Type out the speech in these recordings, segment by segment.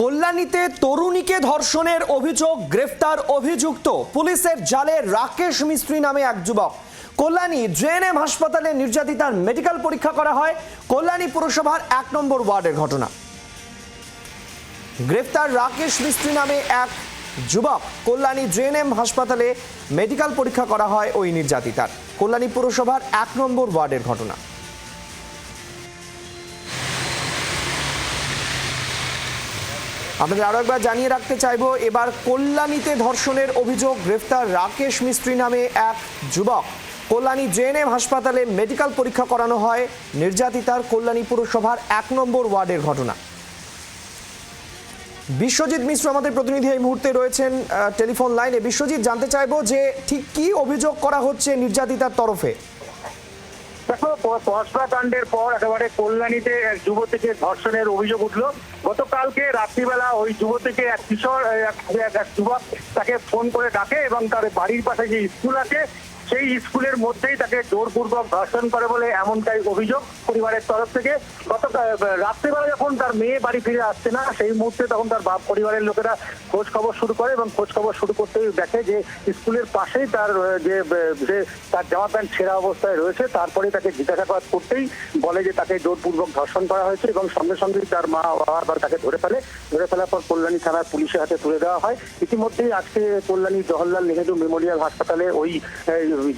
কল্যাণীতে তরুণীকে ধর্ষণের অভিযোগ, গ্রেফতার অভিযুক্ত পুলিশের জালে রাকেশ মিস্ত্রি নামে এক যুবক। কল্যাণী জেএনএম হাসপাতালে নির্যাতিতার মেডিকেল পরীক্ষা করা হয় কল্যাণী পুরসভার এক নম্বর ওয়ার্ডের ঘটনা। গ্রেফতার রাকেশ মিস্ত্রি নামে এক যুবক। কল্যাণী জেএনএম হাসপাতালে মেডিকেল পরীক্ষা করা হয় ওই নির্যাতিতার। কল্যাণী পুরসভার এক নম্বর ওয়ার্ডের ঘটনা। আপনাদের আরও একবার জানিয়ে রাখতে চাইব, এবার কল্যাণীতে ধর্ষণের অভিযোগ, গ্রেফতার রাকেশ মিস্ত্রি নামে এক যুবক। কল্যাণী জেএনএম হাসপাতালে মেডিকেল পরীক্ষা করানো হয়, নির্যাতিতার কল্যাণী পুরসভার এক নম্বর ওয়ার্ডের ঘটনা। বিশ্বজিৎ মিশ্র আমাদের প্রতিনিধি এই মুহূর্তে রয়েছেন টেলিফোন লাইনে। বিশ্বজিৎ, জানতে চাইব যে ঠিক কি অভিযোগ করা হচ্ছে নির্যাতিতার তরফে? দেখো প- কাণ্ডের পর একেবারে কল্যাণীতে এক যুবতীকে ধর্ষণের অভিযোগ উঠল গতকালকে রাত্রিবেলা ওই যুবতীকে এক কিশোর এক- যুবক তাকে ফোন করে ডাকে এবং তার বাড়ির পাশে যে স্কুল আছে, সেই স্কুলের মধ্যেই তাকে জোরপূর্বক ধর্ষণ করে বলে এমনটাই অভিযোগ। পরিবারের তরফ থেকে। গত রাত্রিবেলা যখন তার মেয়ে বাড়ি ফিরে আসছে না, সেই মুহূর্তে তখন তার বাপ পরিবারের লোকেরা খোঁজ খবর শুরু করে এবং খোঁজ খবর শুরু করতেই দেখে যে স্কুলের পাশেই তার যে তার জামা প্যান্ট ছেঁড়া অবস্থায় রয়েছে, তারপরে তাকে জিজ্ঞাসাবাদ করতেই বলে যে তাকে জোরপূর্বক ধর্ষণ করা হয়েছে এবং সঙ্গে সঙ্গেই তার মা বাবার তাকে ধরে ফেলে। ধরে ফেলার পর কল্যাণী থানার পুলিশের হাতে তুলে দেওয়া হয়। ইতিমধ্যেই আজকে কল্যাণী জওহরলাল নেহেরু মেমোরিয়াল হাসপাতালে ওই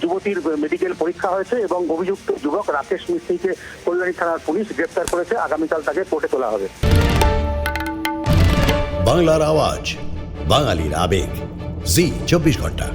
যুবতীর মেডিকেল পরীক্ষা হয়েছে এবং অভিযুক্ত যুবক রাকেশ মিস্ত্রিকে কল্যাণী থানার পুলিশ গ্রেপ্তার করেছে। আগামীকাল তাকে কোর্টে তোলা হবে। বাংলার আওয়াজ, বাঙালির আবেগ। জি, চব্বিশ ঘণ্টা।